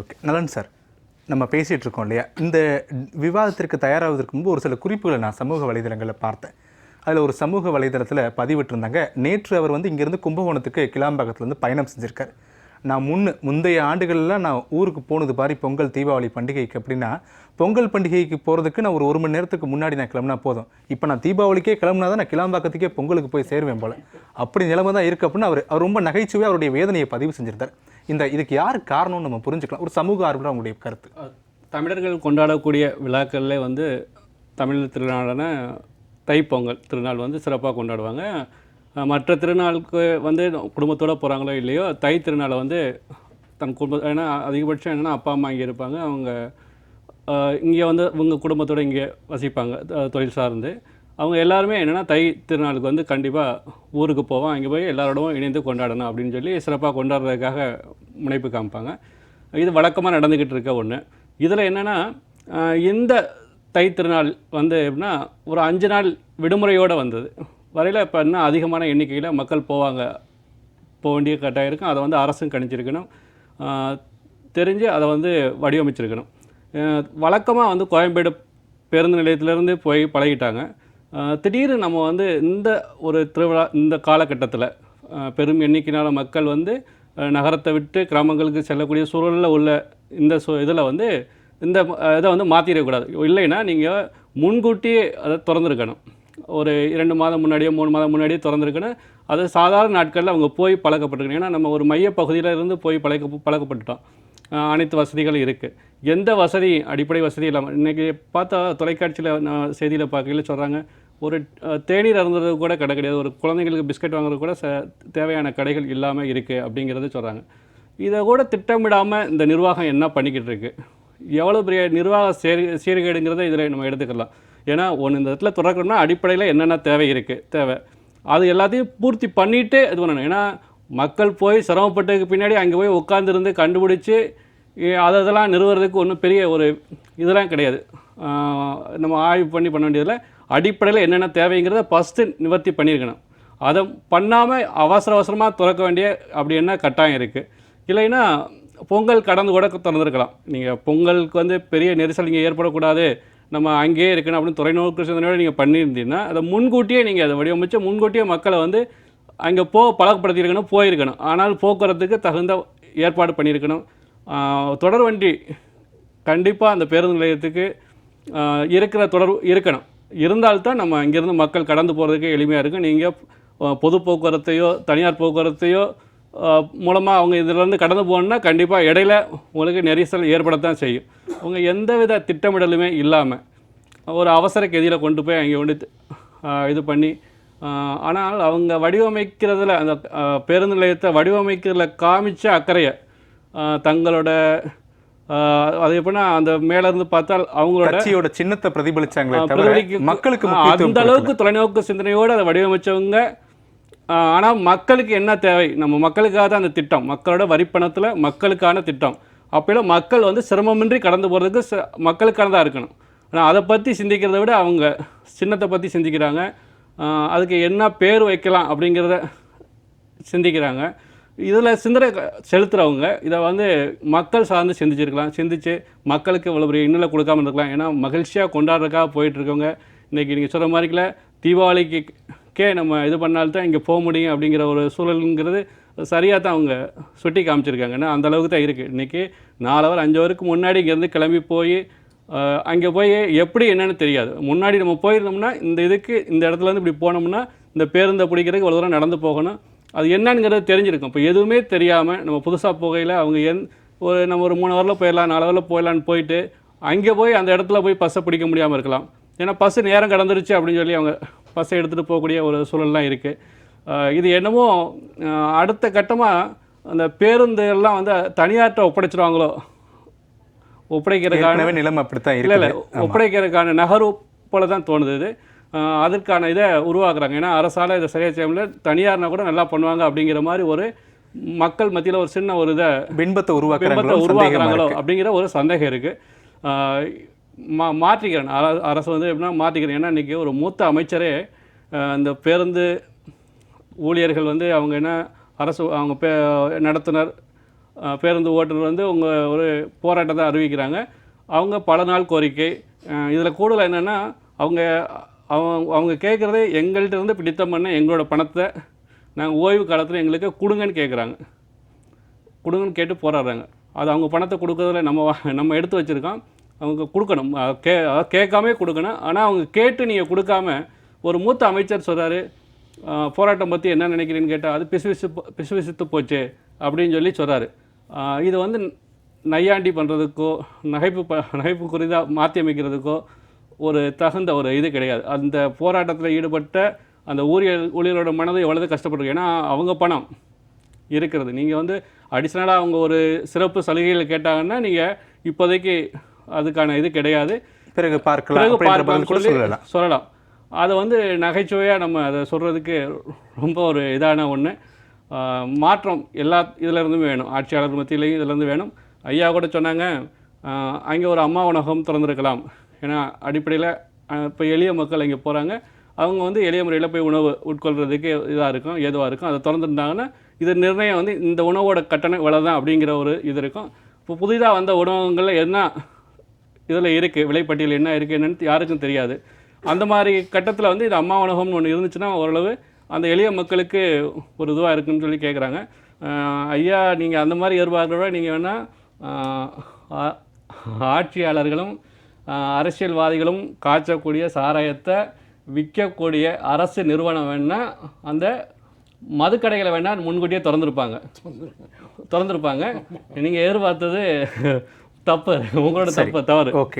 Okay. நலன் sir நம்ம பேசிகிட்டு இருக்கோம் இல்லையா? இந்த விவாதத்திற்கு தயாராவதற்கு முன்பு ஒரு சில குறிப்புகளை நான் சமூக வலைதளங்களில் பார்த்தேன். அதில் ஒரு சமூக வலைதளத்தில் பதிவிட்டிருந்தாங்க. நேற்று அவர் வந்து இங்கேருந்து கும்பகோணத்துக்கு கிளாம்பாக்கத்துலேருந்து பயணம் செஞ்சுருக்காரு. நான் முன்னு முந்தைய ஆண்டுகளில் நான் ஊருக்கு போனது பாரி பொங்கல் தீபாவளி பண்டிகைக்கு அப்படின்னா பொங்கல் பண்டிகைக்கு போகிறதுக்கு நான் ஒரு ஒரு மணி நேரத்துக்கு முன்னாடி நான் கிளம்புனா போதும். இப்போ நான் தீபாவளிக்கே கிளம்புனா தான் நான் கிளம்பாக்கத்துக்கே பொங்கலுக்கு போய் சேருவேன் போல. அப்படி நிலைமை தான் இருக்குது அப்படின்னு அவர் அவர் ரொம்ப நகைச்சுவை அவருடைய வேதனையை பதிவு செஞ்சுருந்தார். இந்த இதுக்கு யார் காரணம்னு நம்ம புரிஞ்சுக்கலாம். ஒரு சமூக ஆர்வலர் அவங்களுடைய கருத்து. தமிழர்கள் கொண்டாடக்கூடிய விழாக்கள்ல வந்து தமிழ் திருநாளான தைப்பொங்கல் திருநாள் வந்து சிறப்பாக கொண்டாடுவாங்க. மற்ற திருநாளுக்கு வந்து குடும்பத்தோடு போகிறாங்களோ இல்லையோ தை திருநாளை வந்து தன் குடும்ப ஏன்னா அதிகபட்சம் என்னென்னா அப்பா அம்மா இங்கே இருப்பாங்க. அவங்க இங்கே வந்து இவங்க குடும்பத்தோடு இங்கே வசிப்பாங்க தொழில் சார்ந்து. அவங்க எல்லாருமே என்னென்னா தை திருநாளுக்கு வந்து கண்டிப்பாக ஊருக்கு போவோம். அங்கே போய் எல்லாரோடவும் இணைந்து கொண்டாடணும் அப்படின்னு சொல்லி சிறப்பாக கொண்டாடுறதுக்காக முனைப்பு காமிப்பாங்க. இது வழக்கமாக நடந்துக்கிட்டு இருக்க ஒன்று இதில் என்னென்னா இந்த தை திருநாள் வந்து எப்படின்னா ஒரு அஞ்சு நாள் விடுமுறையோடு வந்தது. வரையில் இப்போ இன்னும் அதிகமான எண்ணிக்கையில் மக்கள் போவாங்க. போக வேண்டிய கட்டாயம் இருக்கும். அதை வந்து அரசும் கணிச்சிருக்கணும். தெரிஞ்சு அதை வந்து வடிவமைச்சிருக்கணும். வழக்கமாக வந்து கோயம்பேடு பேருந்து நிலையத்திலேருந்து போய் பழகிட்டாங்க. ஆஹ் திடீர்னு நம்ம வந்து இந்த ஒரு திருவிழா இந்த காலகட்டத்தில் பெரும் எண்ணிக்கையினால் மக்கள் வந்து நகரத்தை விட்டு கிராமங்களுக்கு செல்லக்கூடிய சூழலில் உள்ள இந்த சூ இதில் வந்து இந்த இதை வந்து மாற்றிடக்கூடாது இல்லைன்னா நீங்கள் முன்கூட்டியே அதை திறந்துருக்கணும். ஒரு இரண்டு மாதம் முன்னாடியோ மூணு மாதம் முன்னாடியே திறந்துருக்குன்னு அது சாதாரண நாட்களில் அவங்க போய் பழக்கப்பட்டிருக்கணும். ஏன்னா நம்ம ஒரு மைய பகுதியில் இருந்து போய் பழக்க பழக்கப்பட்டுட்டோம். அனைத்து வசதிகளும் இருக்குது எந்த வசதி அடிப்படை வசதி இல்லாமல் இன்றைக்கி பார்த்தா தொலைக்காட்சியில் நான் செய்தியில் பார்க்கையில சொல்கிறாங்க ஒரு தேநீர் அருந்துறது கூட கடை கிடையாது. ஒரு குழந்தைங்களுக்கு பிஸ்கட் வாங்குறது கூட ச தேவையான கடைகள் இல்லாமல் இருக்குது அப்படிங்கிறது சொல்கிறாங்க இதை கூட திட்டமிடாமல் இந்த நிர்வாகம் என்ன பண்ணிக்கிட்டு இருக்குது எவ்வளோ பெரிய நிர்வாக சீர் சீர்கேடுங்கிறத இதில் நம்ம எடுத்துக்கலாம். ஏன்னா ஒன்று இந்த இடத்துல திறக்கணும்னா அடிப்படையில் என்னென்ன தேவை இருக்குது தேவை. அது எல்லாத்தையும் பூர்த்தி பண்ணிவிட்டு இது பண்ணணும். ஏன்னா மக்கள் போய் சிரமப்பட்டதுக்கு பின்னாடி அங்கே போய் உட்காந்துருந்து கண்டுபிடிச்சி அதை இதெல்லாம் நிறுவுறதுக்கு ஒன்றும் பெரிய ஒரு இதெல்லாம் கிடையாது. நம்ம ஆய்வு பண்ணி பண்ண வேண்டியதில் அடிப்படையில் என்னென்ன தேவைங்கிறத ஃபஸ்ட்டு நிவர்த்தி பண்ணியிருக்கணும். அதை பண்ணாமல் அவசர அவசரமாக திறக்க வேண்டிய அப்படி என்ன கட்டாயம் இருக்குது இல்லைன்னா பொங்கல் கடந்து கூட திறந்துருக்கலாம். நீங்கள் பொங்கலுக்கு வந்து பெரிய நெரிசல் இங்கே ஏற்படக்கூடாது. நம்ம அங்கேயே இருக்கணும் அப்படின்னு துறைநோக்கு சிந்தனையோடு நீங்கள் பண்ணியிருந்தீங்கன்னா அதை முன்கூட்டியே நீங்கள் அதை வடிவமைச்சு முன்கூட்டியே மக்களை வந்து அங்கே போக பழக்கப்படுத்தியிருக்கணும் போயிருக்கணும். ஆனால் போக்குவரத்துக்கு தகுந்த ஏற்பாடு பண்ணியிருக்கணும். தொடர் வண்டி கண்டிப்பாக அந்த பேருந்து நிலையத்துக்கு இருக்கிற தொடர்பு இருக்கணும். இருந்தால்தான் நம்ம இங்கேருந்து மக்கள் கடந்து போகிறதுக்கு எளிமையாக இருக்கும். நீங்கள் பொது போக்குவரத்தையோ தனியார் போக்குவரத்தையோ மூலமாக அவங்க இதிலேருந்து கடந்து போகணுன்னா கண்டிப்பாக இடையில உங்களுக்கு நெரிசல் ஏற்படத்தான் செய்யும். அவங்க எந்தவித திட்டமிடலுமே இல்லாமல் ஒரு அவசர கெதியில் கொண்டு போய் அங்கே கொண்டு இது பண்ணி ஆனால் அவங்க வடிவமைக்கிறதுல அந்த பேருந்து நிலையத்தை வடிவமைக்கிறதுல காமிச்ச அக்கறையை தங்களோட அது எப்படின்னா அந்த மேல இருந்து பார்த்தால் அவங்களோட கட்சியோட சின்னத்தை பிரதிபலிச்சாங்களே மக்களுக்கு அந்த அளவுக்கு தொலைநோக்கு சிந்தனையோடு அதை வடிவமைச்சவங்க ஆனால் மக்களுக்கு என்ன தேவை? நம்ம மக்களுக்காக தான் அந்த திட்டம். மக்களோட வரிப்பணத்தில் மக்களுக்கான திட்டம். அப்போலாம் மக்கள் வந்து சிரமமின்றி கடந்து போகிறதுக்கு ச- மக்களுக்கானதாக இருக்கணும். ஆனால் அதை பற்றி சிந்திக்கிறத விட அவங்க சின்னத்தை பற்றி சிந்திக்கிறாங்க. அதுக்கு என்ன பேர் வைக்கலாம் அப்படிங்கிறத சிந்திக்கிறாங்க. இதில் சிந்தனை செலுத்துகிறவங்க செலுத்துறவங்க இதை வந்து மக்கள் சார்ந்து சிந்திச்சிருக்கலாம். சிந்திச்சு மக்களுக்கு இவ்வளோ பெரிய இன்னலை கொடுக்காமல் இருக்கலாம். ஏன்னா மகிழ்ச்சியாக கொண்டாடுறதுக்காக போயிட்டுருக்கவங்க இன்றைக்கி நீங்கள் சொல்கிற மாதிரிக்கல தீபாவளிக்கே நம்ம இது பண்ணால்தான் இங்கே போக முடியும் அப்படிங்கிற ஒரு சூழலுங்கிறது சரியாக தான் அவங்க சுட்டி காமிச்சிருக்காங்க. ஏன்னா அந்த அளவுக்கு தான் இருக்குது இன்றைக்கி நாலு ஹவர் அஞ்சு ஹவருக்கு முன்னாடி இங்கேருந்து கிளம்பி போய் அங்கே போய் எப்படி என்னென்னு தெரியாது. முன்னாடி நம்ம போயிருந்தோம்னா இந்த இதுக்கு இந்த இடத்துலேருந்து இப்படி போனோம்னா இந்த பேருந்தை பிடிக்கிறதுக்கு ஒரு தூரம் நடந்து போகணும். அது என்னங்கிறது தெரிஞ்சிருக்கும். இப்போ எதுவுமே தெரியாமல் நம்ம புதுசாக போகையில் அவங்க எந் ஒரு நம்ம ஒரு மூணு ஹவரில் போயிடலாம் நாலு ஹவரில் போயிடலான்னு போயிட்டு அங்கே போய் அந்த இடத்துல போய் பஸ்ஸை பிடிக்க முடியாமல் இருக்கலாம். ஏன்னா பஸ்ஸு நேரம் கடந்துருச்சு அப்படின்னு சொல்லி அவங்க பஸ்ஸை எடுத்துகிட்டு போகக்கூடிய ஒரு சூழல்லாம் இருக்குது இது என்னமோ அடுத்த கட்டமாக அந்த பேருந்து எல்லாம் வந்து தனியார்கிட்ட ஒப்படைச்சிருவாங்களோ? ஒப்படைக்கிறதுக்கான நிலைமை அப்படித்தான் இல்லை இல்லை ஒப்படைக்கிறதுக்கான நகர்வு போல தான் தோணுது அதற்கான இதை உருவாக்குறாங்க. ஏன்னா அரசால் இதை சரியாக செய்ய முடியல. தனியார்னா கூட நல்லா பண்ணுவாங்க அப்படிங்கிற மாதிரி ஒரு மக்கள் மத்தியில் ஒரு சின்ன ஒரு இதை பின்பத்தை பிம்பத்தை உருவாக்குறாங்களோ. அப்படிங்கிற ஒரு சந்தேகம் இருக்குது மா மாற்றிக்கிறேன். அர- அரசு வந்து எப்படின்னா மாற்றிக்கிறேன். ஏன்னா இன்றைக்கி ஒரு மூத்த அமைச்சரே இந்த பேருந்து ஊழியர்கள் வந்து அவங்க என்ன அரசு அவங்க பே நடத்துனர் பேருந்து ஓட்டுநர் வந்து உங்கள் ஒரு போராட்டத்தை அறிவிக்கிறாங்க. அவங்க பல நாள் கோரிக்கை. இதில் கூடுதல் என்னென்னா அவங்க அவங்க அவங்க கேட்குறதே எங்கள்கிட்ட இருந்து பிடித்தம் பண்ண எங்களோட பணத்தை நாங்கள் ஓய்வு காலத்தில் எங்களுக்கு கொடுங்கன்னு கேட்குறாங்க கொடுங்கன்னு கேட்டு போராடுறாங்க. அது அவங்க பணத்தை கொடுக்குறதுல நம்ம நம்ம எடுத்து வச்சுருக்கோம். அவங்க கொடுக்கணும். கே கேட்காமே கொடுக்கணும். ஆனால் அவங்க கேட்டு நீங்கள் கொடுக்காம ஒரு மூத்த அமைச்சர் சொல்கிறாரு போராட்டம் பற்றி என்ன நினைக்கிறீன்னு கேட்டால் அது பிசுபிசு போ- பிசுபிசுத்து போச்சு. அப்படின்னு சொல்லி சொல்கிறாரு இது வந்து நையாண்டி பண்ணுறதுக்கோ நகைப்பு ப நகைப்பு குறிதாக மாற்றி அமைக்கிறதுக்கோ ஒரு தகுந்த ஒரு இது கிடையாது. அந்த போராட்டத்தில் ஈடுபட்ட அந்த ஊழியர் ஊழியரோட மனதை எவ்வளவு கஷ்டப்பட்டிருக்கு. ஏன்னா அவங்க பணம் இருக்கிறது. நீங்கள் வந்து அடிஷ்னலாக அவங்க ஒரு சிறப்பு சலுகைகள் கேட்டாங்கன்னா நீங்கள் இப்போதைக்கு அதுக்கான இது கிடையாது. பிறகு பார்க்கலாம் பிறகு சொல்லலாம். சொல்லலாம். அதை வந்து நகைச்சுவையாக நம்ம அதை சொல்கிறதுக்கு ரொம்ப ஒரு இதான ஒன்று மாற்றம் எல்லா இதுலேருந்தும் வேணும். ஆட்சியாளர் மத்தியிலையும் இதுலேருந்து வேணும். ஐயா கூட சொன்னாங்க அங்கே ஒரு அம்மா உணவகம் திறந்திருக்கலாம். ஏன்னா அடிப்படையில் இப்போ எளிய மக்கள் இங்கே போகிறாங்க அவங்க வந்து எளிய முறையில் போய் உணவு உட்கொள்கிறதுக்கு இதாக இருக்கும் ஏதுவாக இருக்கும். அதை திறந்துருந்தாங்கன்னா இது நிர்ணயம் வந்து இந்த உணவோட கட்டணம் இவ்வளோ தான் அப்படிங்கிற ஒரு இது இருக்கும். இப்போ புதிதாக வந்த உணவகங்களில் என்ன இதில் இருக்குது விலைப்பட்டியல் என்ன இருக்குது என்னென்னு யாருக்கும் தெரியாது. அந்த மாதிரி கட்டத்தில் வந்து இது அம்மா உணவகம்னு ஒன்று இருந்துச்சுன்னா ஓரளவு அந்த எளிய மக்களுக்கு ஒரு இதுவாக இருக்குன்னு சொல்லி கேட்குறாங்க ஐயா நீங்கள் அந்த மாதிரி எதிர்பார்க்குறத நீங்கள் வேணால் ஆட்சியாளர்களும் அரசியல்வாதிகளும் காய்ச்சக்கூடிய சாராயத்தை விற்கக்கூடிய அரசு நிறுவனம் வேணால் அந்த மதுக்கடைகளை வேணால் முன்கூட்டியே திறந்துருப்பாங்க. திறந்துருப்பாங்க. நீங்கள் எதிர்பார்த்தது தப்பு. உங்களோட தப்பு தவறு. ஓகே.